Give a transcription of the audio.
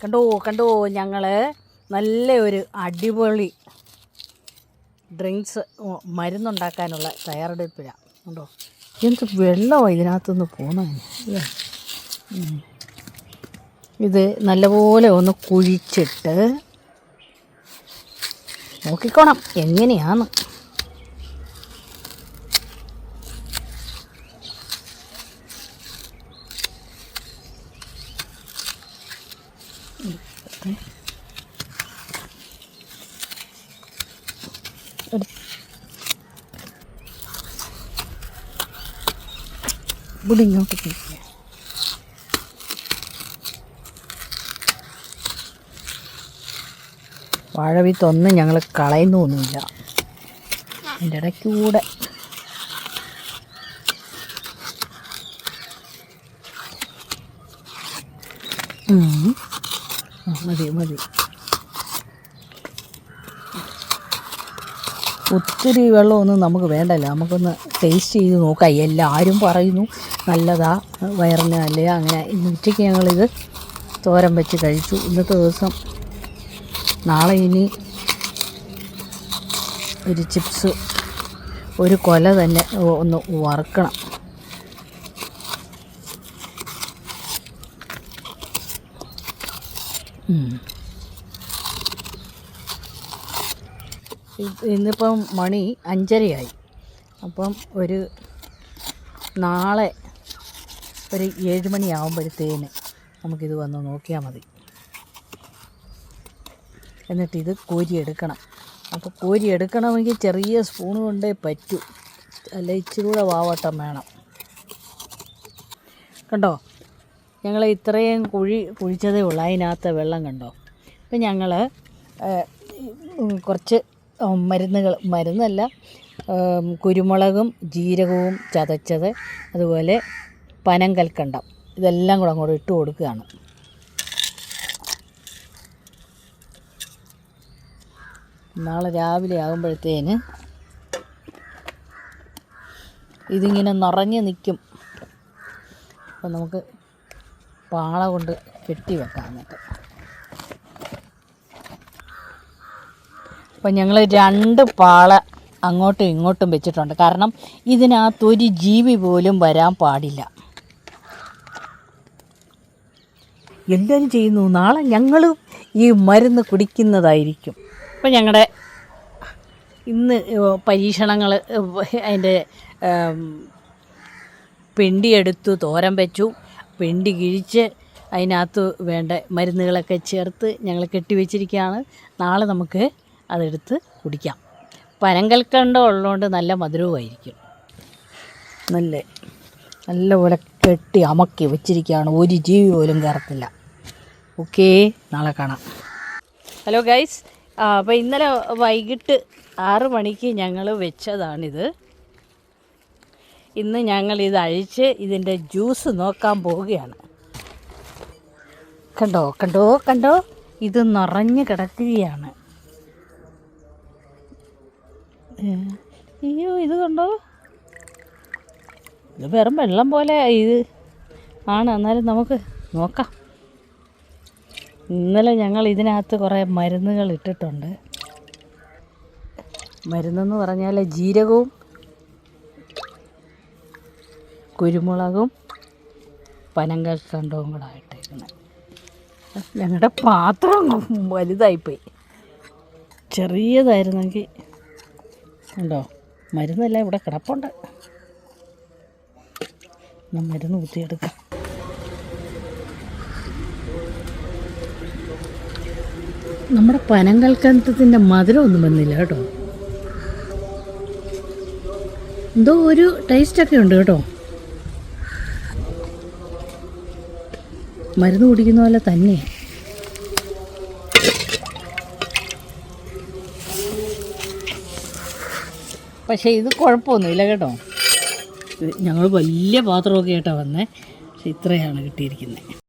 കണ്ടോ കണ്ടോ ഞങ്ങൾ നല്ല ഒരു അടിപൊളി ഡ്രിങ്ക്സ് മരുന്നുണ്ടാക്കാനുള്ള തയ്യാറെടുപ്പിലാണ് കണ്ടോ? എന്ത് വെള്ളമാണ് ഇതിനകത്തുനിന്ന് പോകുന്നത് ഇത് നല്ലപോലെ ഒന്ന് കുഴിച്ചിട്ട് നോക്കിക്കോണം എങ്ങനെയാണ് ഇവിടെ ഇങ്ങോട്ട് തിരിക്കുക വാഴവിത്തൊന്നും ഞങ്ങൾ കളയുന്നൊന്നുമില്ല അതിന്റെ ഇടയ്ക്കൂടെ ഉം. മതി മതി. ഒത്തിരി വെള്ളമൊന്നും നമുക്ക് വേണ്ടല്ല. നമുക്കൊന്ന് ടേസ്റ്റ് ചെയ്ത് നോക്കാം. എല്ലാവരും പറയുന്നു നല്ലതാ വയറിന് അല്ലേ അങ്ങനെ. ഇന്ന് ഉച്ചയ്ക്ക് ഞങ്ങളിത് തോരൻ വെച്ച് കഴിച്ചു. ഇന്നത്തെ ദിവസം നാളെ ഇനി ഒരു ചിപ്സ് ഒരു കൊല തന്നെ ഒന്ന് വറുക്കണം ഉം. ഇത് ഇന്നിപ്പം മണി അഞ്ചരയായി. അപ്പം ഒരു നാളെ ഒരു ഏഴ് മണിയാകുമ്പോഴത്തേന് നമുക്കിത് വന്ന് നോക്കിയാൽ മതി. എന്നിട്ട് ഇത് കോരിയെടുക്കണം അപ്പോൾ കോരിയെടുക്കണമെങ്കിൽ ചെറിയ സ്പൂൺ കൊണ്ടേ പറ്റൂ. അല്ല ഇച്ചിരി കൂടെ വാവട്ടം വേണം. കണ്ടോ? ഞങ്ങൾ ഇത്രയും കുഴി കുഴിച്ചതേ ഉള്ളൂ. അതിനകത്ത് വെള്ളം കണ്ടോ? അപ്പം ഞങ്ങൾ കുറച്ച് മരുന്നുകൾ മരുന്നല്ല കുരുമുളകും ജീരകവും ചതച്ചത് അതുപോലെ പനം കൽക്കണ്ടം ഇതെല്ലാം കൂടെ അങ്ങോട്ട് ഇട്ട് കൊടുക്കുകയാണ്. നാളെ രാവിലെ ആകുമ്പോഴത്തേന് ഇതിങ്ങനെ നിറഞ്ഞ് നിൽക്കും. അപ്പം നമുക്ക് പാള കൊണ്ട് കെട്ടി വെക്കാം എന്നിട്ട്. അപ്പം ഞങ്ങൾ രണ്ട് പാള അങ്ങോട്ടും ഇങ്ങോട്ടും വെച്ചിട്ടുണ്ട്. കാരണം ഇതിനകത്ത് ഒരു ജീവി പോലും വരാൻ പാടില്ല. എല്ലാവരും ചെയ്യുന്നു. നാളെ ഞങ്ങൾ ഈ മരുന്ന് കുടിക്കുന്നതായിരിക്കും. അപ്പം ഞങ്ങളുടെ ഇന്ന് പരീക്ഷണങ്ങൾ അതിന്റെ പിണ്ടിയെടുത്തു തോരൻ വെച്ചു. പിണ്ടി കിഴിച്ച് അതിനകത്ത് വേണ്ട മരുന്നുകളൊക്കെ ചേർത്ത് ഞങ്ങൾ കെട്ടിവെച്ചിരിക്കുകയാണ്. നാളെ നമുക്ക് അതെടുത്ത് കുടിക്കാം. പനങ്കൽക്കണ്ടം ഉള്ളതുകൊണ്ട് നല്ല മധുരവുമായിരിക്കും. നല്ല നല്ലപോലെ കെട്ടി അമക്കി വെച്ചിരിക്കുകയാണ്. ഒരു ജീവി പോലും കയറത്തില്ല. ഓക്കേ നാളെ കാണാം. ഹലോ ഗൈസ് അപ്പോൾ ഇന്നലെ വൈകിട്ട് ആറ് മണിക്ക് ഞങ്ങൾ വെച്ചതാണിത്. ഇന്ന് ഞങ്ങൾ ഇത് അഴിച്ച് ഇതിന്റെ ജ്യൂസ് നോക്കാൻ പോവുകയാണ്. കണ്ടോ കണ്ടോ കണ്ടോ? ഇത് നിറഞ്ഞ് കിടക്കുകയാണ്. അയ്യോ ഇത് കണ്ടോ? ഇത് വെറും വെള്ളം പോലെ ഇത് ആണ്. എന്നാലും നമുക്ക് നോക്കാം. ഇന്നലെ ഞങ്ങൾ ഇതിനകത്ത് കുറേ മരുന്നുകൾ ഇട്ടിട്ടുണ്ട്. മരുന്നെന്ന് പറഞ്ഞാൽ ജീരകവും കുരുമുളകും പനങ്കൽക്കണ്ടവും കൂടെ ഇട്ടേക്കുന്നത് ഞങ്ങളുടെ പാത്രം വലുതായിപ്പോയി. ചെറിയതായിരുന്നെങ്കിൽ ഉണ്ടോ മരുന്നല്ല ഇവിടെ കിടപ്പുണ്ട്. ഞാൻ മരുന്ന് കുത്തിയെടുക്കാം. നമ്മുടെ പനങ്കൽക്കണ്ടത്തിന്റെ മധുരം ഒന്നും വന്നില്ല കേട്ടോ. എന്തോ ഒരു ടേസ്റ്റൊക്കെ ഉണ്ട് കേട്ടോ. മരുന്ന് കുടിക്കുന്ന പോലെ തന്നെ. പക്ഷേ ഇത് കുഴപ്പമൊന്നുമില്ല കേട്ടോ. ഞങ്ങൾ വലിയ പാത്രമൊക്കെ ആയിട്ടാണ് വന്നത് പക്ഷെ ഇത്രയാണ് കിട്ടിയിരിക്കുന്നത്